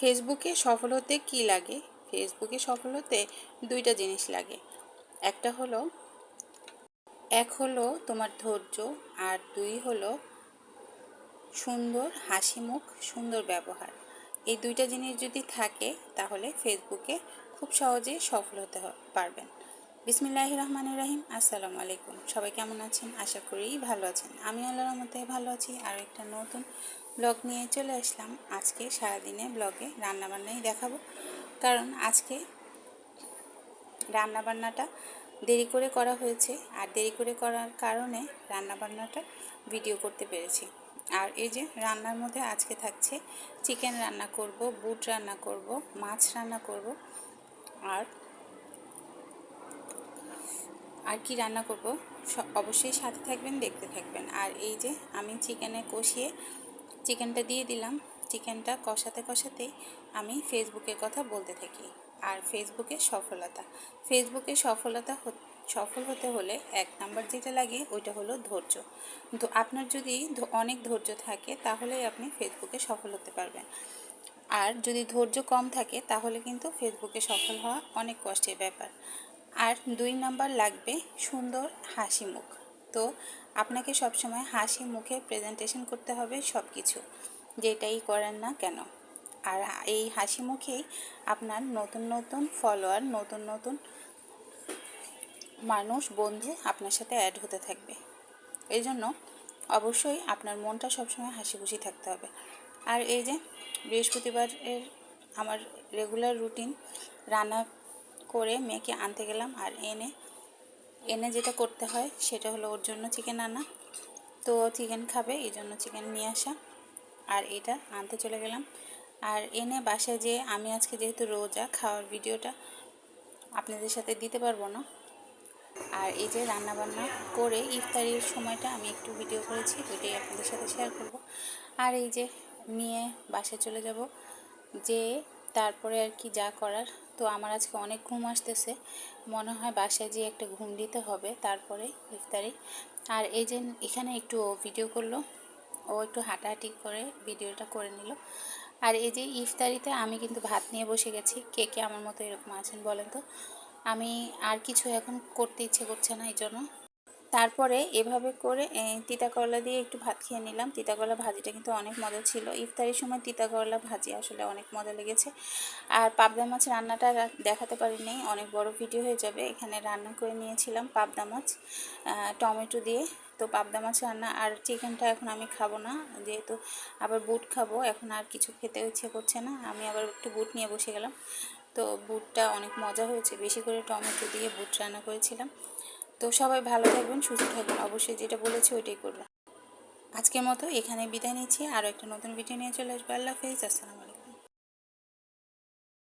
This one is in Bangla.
ফেসবুকে সফল হতে কী লাগে? ফেসবুকে সফল হতে দুইটা জিনিস লাগে। একটা হলো, এক হলো তোমার ধৈর্য আর দুই হলো সুন্দর হাসি মুখ সুন্দর ব্যবহার। এই দুইটা জিনিস যদি থাকে, তাহলে ফেসবুকে খুব সহজে সফল হতে পারবেন। বিসমিল্লাহ রহমান রাহিম আসসালামু আলাইকুম সবাই কেমন আছেন? আশা করি ভালো আছেন। আমি আল্লাহর মতে ভালো আছি। আর একটা নতুন ব্লগ নিয়ে চলে আসলাম। আজকে সারাদিনে ব্লগে রান্নাবান্নাই দেখাবো। কারণ আজকে রান্নাবান্নাটা দেরি করে করা হয়েছে। আর দেরি করে করার কারণে রান্নাবান্নাটা ভিডিও করতে পেরেছি। আর এই যে রান্নার মধ্যে আজকে থাকছে চিকেন রান্না করব, বুট রান্না করব, মাছ রান্না করব। আর আর কি রান্না করব? অবশ্যই সাথে থাকবেন, দেখতে থাকবেন। আর এই যে আমি চিকেনে কষিয়ে চিকেনটা দিয়ে দিলাম। চিকেনটা কষাতে কষাতেই আমি ফেসবুকের কথা বলতে থাকি। আর ফেসবুকে সফলতা। ফেসবুকে সফলতা সফল হতে হলে এক নাম্বার যেটা লাগে ওইটা হলো ধৈর্য। তো আপনার যদি অনেক ধৈর্য থাকে তাহলেই আপনি ফেসবুকে সফল হতে পারবেন। আর যদি ধৈর্য কম থাকে তাহলে কিন্তু ফেসবুকে সফল হওয়া অনেক কষ্টের ব্যাপার। আর দুই নাম্বার লাগবে সুন্দর হাসি মুখ। তো আপনাকে সবসময় হাসি মুখে প্রেজেন্টেশন করতে হবে সব কিছু যেটাই করেন না কেন। আর এই হাসি মুখেই আপনার নতুন নতুন ফলোয়ার নতুন নতুন মানুষ, বন্ধু আপনার সাথে অ্যাড হতে থাকবে। এই জন্য অবশ্যই আপনার মনটা সবসময় হাসি খুশি থাকতে হবে। আর এই যে বৃহস্পতিবারের আমার রেগুলার রুটিন রান্না করে মেয়েকে আনতে গেলাম আর এনে এনে যেটা করতে হয় সেটা হলো ওর জন্য চিকেন আনা। তো চিকেন খাবে, এই জন্য চিকেন নিয়ে আসা। আর এটা আনতে চলে গেলাম। আর এনে বাসায় যেয়ে আমি আজকে যেহেতু রোজা, খাওয়ার ভিডিওটা আপনাদের সাথে দিতে পারব না। আর এই যে রান্না বান্না করে ইফতারির সময়টা আমি একটু ভিডিও করেছি, ওইটাই আপনাদের সাথে শেয়ার করব। আর এই যে নিয়ে বাসায় চলে যাব, যে তারপরে আর কি যা করার তো আমার আজকে অনেক ঘুম আসতেছে। মনে হয় বাসায় যেয়ে একটা ঘুম দিতে হবে, তারপরে ইফতারি। আর এই যে এখানে একটু ভিডিও করল, ও একটু হাঁটাহাঁটি করে ভিডিওটা করে নিল। আর এই যে ইফতারিতে আমি কিন্তু ভাত নিয়ে বসে গেছি, কে কে আমার মতো এরকম আছেন বলেন তো? আমি আর কিছু এখন করতে ইচ্ছে করছে না, এই জন্য তারপরে এভাবে করে তিতা করলা দিয়ে একটু ভাত খেয়ে নিলাম। তিতা করলা ভাজিটা কিন্তু অনেক মজা ছিল। ইফতারির সময় তিতা করলা ভাজি আসলে অনেক মজা লেগেছে। আর পাবদা মাছ রান্নাটা দেখাতে পারিনি, অনেক বড় ভিডিও হয়ে যাবে। এখানে রান্না করে নিয়েছিলাম পাবদা মাছ টমেটো দিয়ে। তো পাবদা মাছ রান্না, আর চিকেনটা এখন আমি খাব না, যেহেতু আবার বুট খাব, এখন আর কিছু খেতে ইচ্ছে করছে না। আমি আবার একটু বুট নিয়ে বসে গেলাম। তো বুটটা অনেক মজা হয়েছে। বেশি করে টমেটো দিয়ে বুট রান্না করেছিলাম। তো সবাই ভালো থাকবেন, সুস্থ থাকবেন। অবশ্যই যেটা বলেছি ওইটাই করবেন। আজকের মতো এখানে বিদায় নিচ্ছি। আরও একটা নতুন ভিডিও নিয়ে চলে আসব। আল্লাহ হাফিজ। আসসালামু